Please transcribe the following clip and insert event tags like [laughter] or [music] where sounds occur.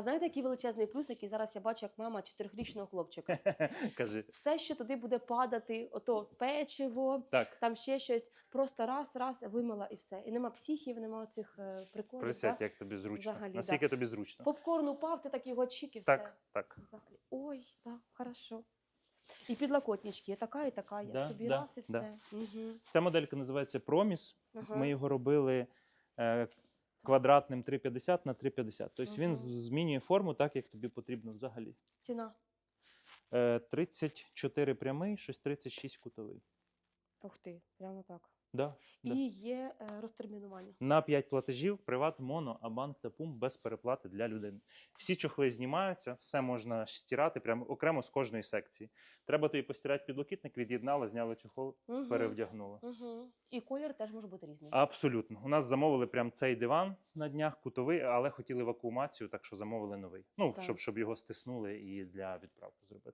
А знаєте, який величезний плюс, який зараз я бачу, як мама чотирьохрічного хлопчика. [laughs] Кажи. Все, що туди буде падати, ото печиво, Так, там ще щось, просто раз, раз вимила і все. І нема психів, нема цих е, приколів. присядь, да? як тобі зручно. Взагалі, Наскільки тобі зручно? Попкорн упав, ти так його чик і все. Так, так. Взагалі. Ой, так, хорошо. І підлокотнички, є така і така, я Да, собі да, раз і да. все. Угу. Ця моделька називається Проміс. Ага. Ми його робили е, квадратним 3,50 на 3,50. Тобто він Мгм. змінює форму так, як тобі потрібно взагалі. Ціна. Е, 34 прямий, щось 36 кутовий. Ух ти, прямо так. Да, да. І є е, розтермінування. На 5 платежів приват, моно, абанк та пум без переплати для людини. Всі чохли знімаються, все можна стирати прямо окремо з кожної секції. Треба тобі постирати підлокітник, від'єднали, зняли чохол, Угу. перевдягнули. Угу. І колір теж може бути різний. Абсолютно. У нас замовили прям цей диван на днях, кутовий, але хотіли вакуумацію, так що замовили новий. Ну, Так. щоб, щоб його стиснули і для відправки зробити.